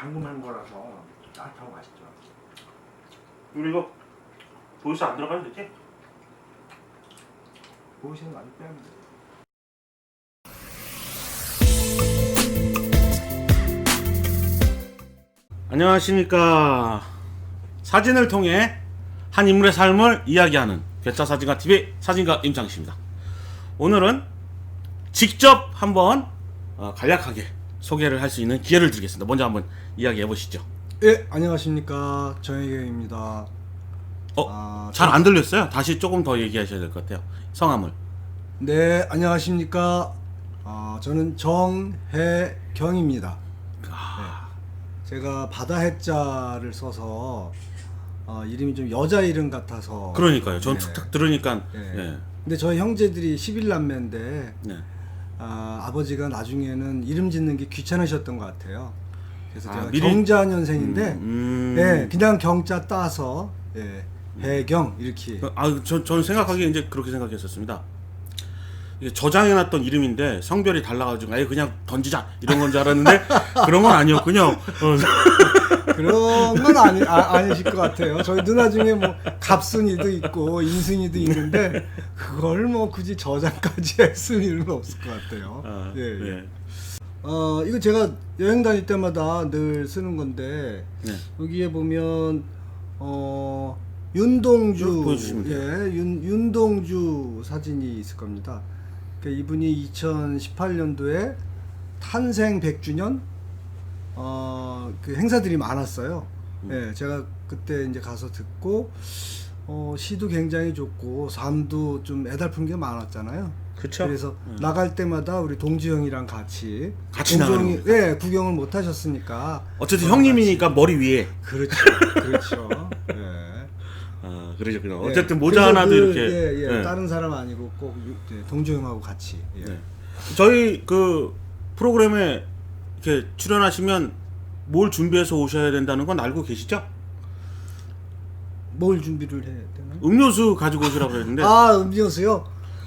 방금 한 거라서 따뜻하고 맛있죠. 우리 이거 보이스 안 들어가도 되지? 보이시는 거안 빼면 돼. 안녕하십니까. 사진을 통해 한 인물의 삶을 이야기하는 괴짜 사진가 TV 사진가 임창식입니다. 오늘은 직접 한번 어, 간략하게 소개를 할 수 있는 기회를 드리겠습니다. 먼저 한번 이야기해 보시죠. 예, 안녕하십니까. 정혜경입니다. 어, 아, 잘 안 들렸어요. 다시 조금 더 얘기하셔야 될 것 같아요. 성함을. 네, 안녕하십니까. 아, 저는 정혜경입니다. 아, 네. 제가 바다 해자를 써서 어, 이름이 좀 여자 이름 같아서 그러니까요. 전 네. 들으니까 네. 예. 근데 저희 형제들이 11남매인데 네. 아, 아버지가 나중에는 이름 짓는 게 귀찮으셨던 것 같아요. 그래서 아, 제가 미리- 경자년생인데 음, 예, 그냥 경자 따서 예, 해경 이렇게 아, 저, 저는 생각하기에 이제 그렇게 생각했었습니다. 이게 저장해놨던 이름인데 성별이 달라가지고 아예 그냥 던지자 이런 건 줄 알았는데 그런 건 아니었군요. 어, 그런 건 아니 아, 아니실 것 같아요. 저희 누나 중에 뭐 갑순이도 있고 인순이도 있는데 그걸 뭐 굳이 저장까지 했을 일은 없을 것 같아요. 아, 예, 예. 예. 어 이거 제가 여행 다닐 때마다 늘 쓰는 건데 네. 여기에 보면 어 윤동주. 예, 윤 윤동주 사진이 있을 겁니다. 그러니까 이분이 2018년도에 탄생 100주년 어 그 행사들이 많았어요. 음. 예, 제가 그때 이제 가서 듣고 어 시도 굉장히 좋고 삶도 좀 애달픈 게 많았잖아요. 그쵸? 그래서 음. 나갈 때마다 우리 동지 형이랑 같이 같이 동주 나가는 형이- 예, 구경을 못 하셨으니까 어쨌든 형님이니까 머리 위에. 그렇죠. 그렇죠. 예. 아, 그러셨군요. 예. 어쨌든 모자 그래서 하나도 그, 이렇게. 예, 예. 예. 다른 사람 아니고 꼭 유- 예, 동주 형하고 같이. 예. 네. 저희 그 프로그램에 이렇게 출연하시면 뭘 준비해서 오셔야 된다는 건 알고 계시죠? 뭘 준비를 해야 되나? 음료수 가지고 오시라고 그랬는데 아 음료수요?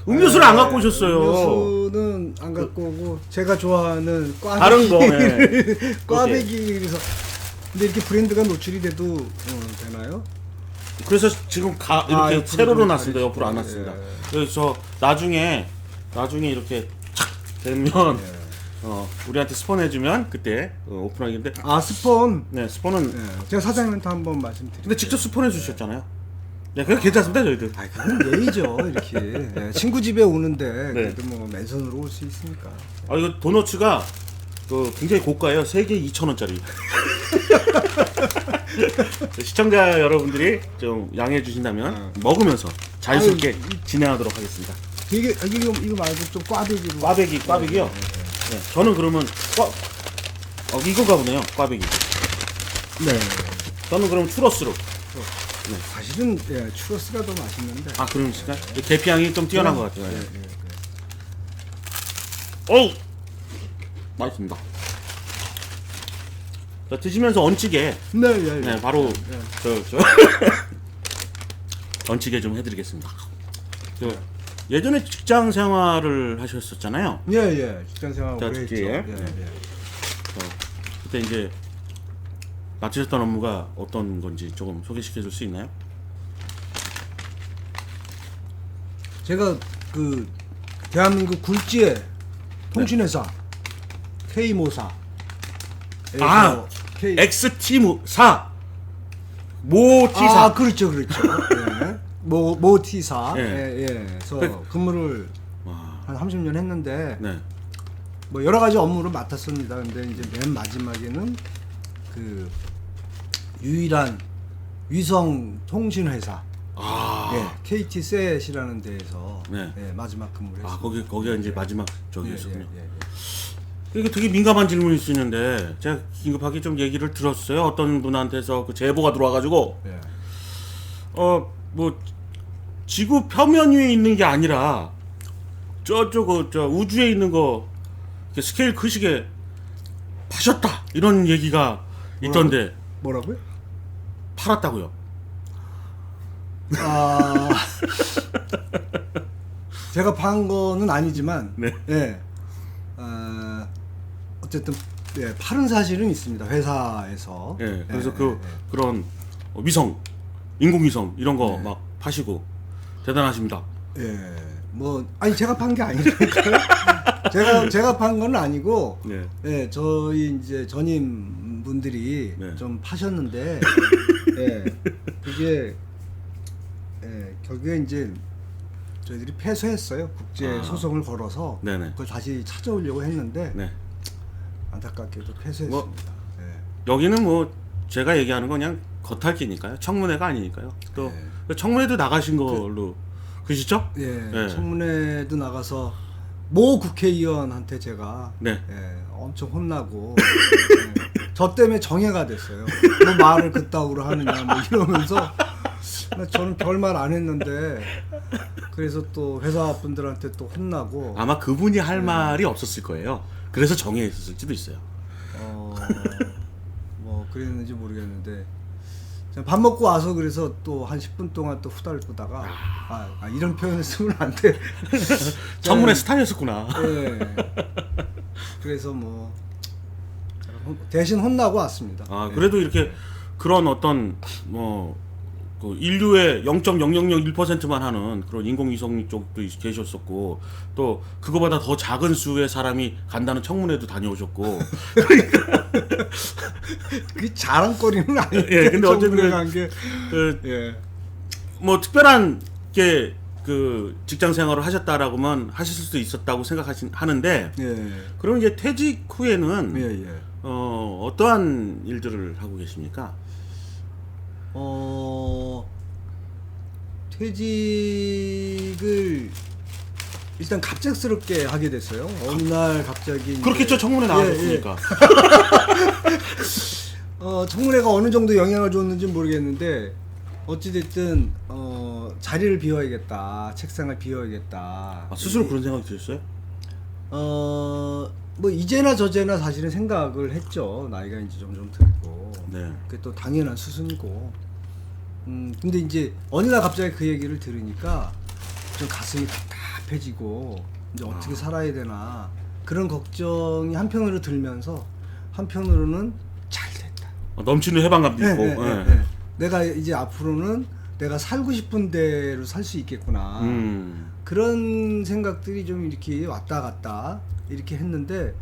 음료수를 안 갖고 오셨어요. 음료수는 안 갖고 오고 제가 좋아하는 꽈배기 다른 거, 예. 꽈배기 그래서 근데 이렇게 브랜드가 노출이 돼도 어, 되나요? 그래서 지금 가, 이렇게 아, 옆으로 세로로 좀 놨습니다. 옆으로 안 놨습니다. 예. 그래서 나중에 나중에 이렇게 착 되면 예. 어, 우리한테 스폰해주면 그때 어, 오픈하겠는데 아 스폰. 네 스폰은 예. 제가 사장님한테 한번 말씀드릴게요. 근데 직접 스폰해 주셨잖아요. 네, 그게 괜찮습니다 저희들. 아, 그건 예의죠 이렇게 예, 친구 집에 오는데 네. 그래도 뭐 맨손으로 올 수 있으니까. 아 이거 도너츠가 그 굉장히 고가예요. 세 개 2천 원짜리. 시청자 여러분들이 좀 양해해 주신다면 어. 먹으면서 자유스럽게 아유, 진행하도록 하겠습니다. 되게 아, 이거 이거 말고 좀 꽈배기로. 꽈배기, 꽈배기요. 네, 저는 그러면 꽈, 어, 이거가 보네요. 꽈배기. 네. 저는 그럼 추러스로. 사실은 예, 추러스가 더 맛있는데. 아, 그러니까 계피향이 좀 뛰어난 것 같아요. 예, 네. 예, 예. 어우, 맛있습니다. 자, 드시면서 얹히게 네, 예, 예. 네, 바로 예. 저, 저 얹히게 좀 해드리겠습니다. 그 예전에 직장 생활을 하셨었잖아요. 예, 예. 직장 생활 자, 오래 했죠. 예, 예. 예. 어, 그때 이제 맡으셨던 업무가 어떤 건지 조금 소개시켜 줄 수 있나요? 제가 그 대한민국 굴지의 통신회사 K모사 아, K X팀 4 모티사 아 그렇죠 그렇죠 예. 모 모티사 예. 예, 예. 그래서 그- 근무를 와, 한 30년 했는데 네. 뭐 여러 가지 업무를 맡았습니다. 근데 이제 맨 마지막에는 그 유일한 위성 통신 회사 아, 예, KT 셋이라는 데에서 네. 예, 마지막 근무를 했습니다. 아 거기 거기가 이제 마지막 예, 저기였군요. 예, 예, 예. 이게 되게 민감한 질문일 수 있는데 제가 긴급하게 좀 얘기를 들었어요. 어떤 분한테서 그 제보가 들어와가지고 예. 어 뭐 지구 표면 위에 있는 게 아니라 저쪽 그, 저 우주에 있는 거 스케일 크시게 파셨다 이런 얘기가 있던데 뭐라고요? 팔았다고요. 아 제가 판 거는 아니지만 네. 예. 어, 어쨌든 네, 파는 사실은 있습니다. 회사에서. 예, 그래서 예, 그 예, 그런 어, 위성, 인공위성 이런 거 네. 막 파시고 대단하십니다. 예. 뭐 아니 제가 판 게 아니니까요. 제가 제가 판 건 아니고 네. 예, 저희 이제 전임 분들이 네. 좀 파셨는데 예. 그게 예, 결국에 이제 저희들이 패소했어요. 국제 아. 소송을 걸어서 네네. 그걸 다시 찾아오려고 했는데 네. 안타깝게도 패소했습니다. 뭐, 예. 여기는 뭐 제가 얘기하는 건 그냥 겉핥기니까요. 청문회가 아니니까요. 또 네. 그 청문회도 나가신 걸로 그 시죠? 예, 네. 청문회도 나가서 모 국회의원한테 제가 네. 예, 엄청 혼나고 예, 저 때문에 정해가 됐어요. 뭐 말을 그따구로 하느냐 뭐 이러면서 저는 별말 안 했는데 그래서 또 회사 분들한테 또 혼나고 아마 그분이 할 네. 말이 없었을 거예요. 그래서 정해 있었을지도 있어요. 어, 뭐 그랬는지 모르겠는데 밥 먹고 와서 그래서 또 한 10분 동안 또 후달구다가 아, 아, 이런 표현을 쓰면 안 돼. 청문회 스타였었구나. 예. 그래서 뭐 대신 혼나고 왔습니다. 아 예. 그래도 이렇게 그런 어떤 뭐. 그 인류의 0.0001%만 하는 그런 인공위성 쪽도 있- 계셨었고 또 그거보다 더 작은 수의 사람이 간다는 청문회도 다녀오셨고 그게 자랑거리는 아니에요. 예, 근데 어쨌든 간게 그 예. 뭐 특별한 게 그 직장 생활을 하셨다라고만 하실 수도 있었다고 생각하신 하는데 예. 그럼 이제 퇴직 후에는 예, 예. 어 어떠한 일들을 하고 계십니까? 어 퇴직을 일단 갑작스럽게 하게 됐어요. 어느 날 갑자기 그렇겠죠 청문회 예, 나가셨으니까. 어, 청문회가 어느 정도 영향을 줬는지 모르겠는데 어찌됐든 어, 자리를 비워야겠다, 책상을 비워야겠다. 아, 스스로 그런 생각이 드셨어요? 어, 뭐 이제나 저제나 사실은 생각을 했죠. 나이가 이제 점점 들고. 네. 그게 또 당연한 수순이고. 음, 근데 이제 어느 날 갑자기 그 얘기를 들으니까 좀 가슴이 답답해지고 이제 어떻게 살아야 되나 그런 걱정이 한편으로 들면서 한편으로는 잘 됐다. 어, 넘치는 해방감도 네, 있고. 네, 예. 네, 네. 내가 이제 앞으로는 내가 살고 싶은 대로 살 수 있겠구나. 음. 그런 생각들이 좀 이렇게 왔다 갔다 이렇게 했는데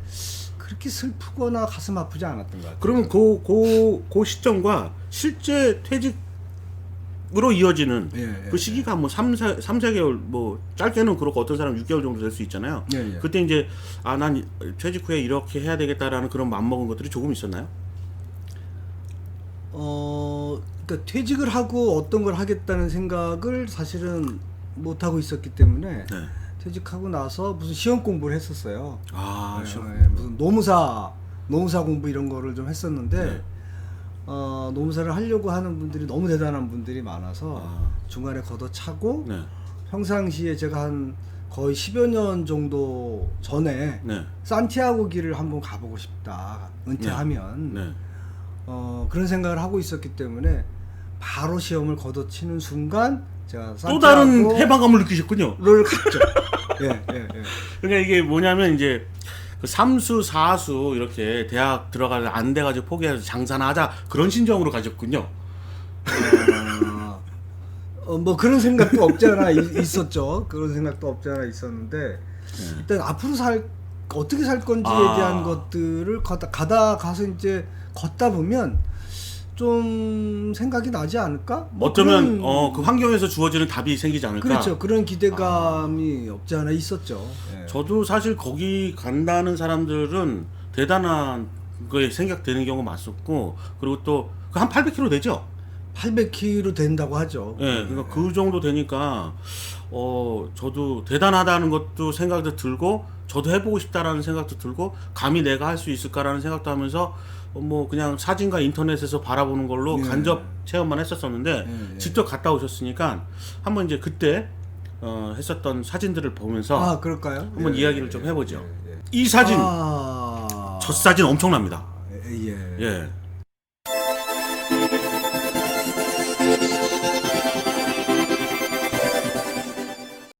그렇게 슬프거나 가슴 아프지 않았던 것 같아요. 그러면 그, 그, 그 시점과 실제 퇴직으로 이어지는 예, 예, 그 시기가 뭐 3, 4, 3, 4개월 뭐 짧게는 그렇고 어떤 사람은 6개월 정도 될 수 있잖아요. 예, 예. 그때 이제 아 난 퇴직 후에 이렇게 해야 되겠다라는 그런 마음먹은 것들이 조금 있었나요? 어, 그러니까 퇴직을 하고 어떤 걸 하겠다는 생각을 사실은 못 하고 있었기 때문에 네. 퇴직하고 나서 무슨 시험 공부를 했었어요. 아, 예, 시험. 예, 무슨 노무사 노무사 공부 이런 거를 좀 했었는데 네. 어, 노무사를 하려고 하는 분들이 너무 대단한 분들이 많아서 아. 중간에 걷어차고 네. 평상시에 제가 한 거의 10여 년 정도 전에 네. 산티아고 길을 한번 가보고 싶다 은퇴하면 네. 어, 그런 생각을 하고 있었기 때문에 바로 시험을 걷어치는 순간 제가 또 다른 해방감을 느끼셨군요. 갔죠. 예, 예, 예. 그러니까 이게 뭐냐면 이제 그 삼수 사수 이렇게 대학 들어가서 안 돼가지고 포기해서 장사나 하자 그런 심정으로 가셨군요. 어, 어, 뭐 그런 생각도 없지 않아 있- 있었죠. 그런 생각도 없지 않아 있었는데 일단 앞으로 살 어떻게 살 건지에 아. 대한 것들을 가다, 가다 가서 이제 걷다 보면 좀 생각이 나지 않을까? 뭐 어쩌면 그런- 어, 그 환경에서 주어지는 답이 생기지 않을까. 그렇죠. 그런 기대감이 없지 않아 있었죠. 예. 저도 사실 거기 간다는 사람들은 대단한 거에 생각되는 경우가 많았었고 그리고 또그한 800km 되죠. 800km 된다고 하죠. 예, 그러니까 그 정도 되니까 어 저도 대단하다는 것도 생각도 들고 저도 해보고 싶다라는 생각도 들고 감히 내가 할 수 있을까라는 생각도 하면서 어, 뭐 그냥 사진과 인터넷에서 바라보는 걸로 예. 간접 체험만 했었었는데 예, 예. 직접 갔다 오셨으니까 한번 이제 그때 어, 했었던 사진들을 보면서 아 그럴까요? 한번 예, 이야기를 예, 좀 예, 해보죠. 예, 예. 이 사진 아... 첫 사진 엄청납니다. 예. 예. 예.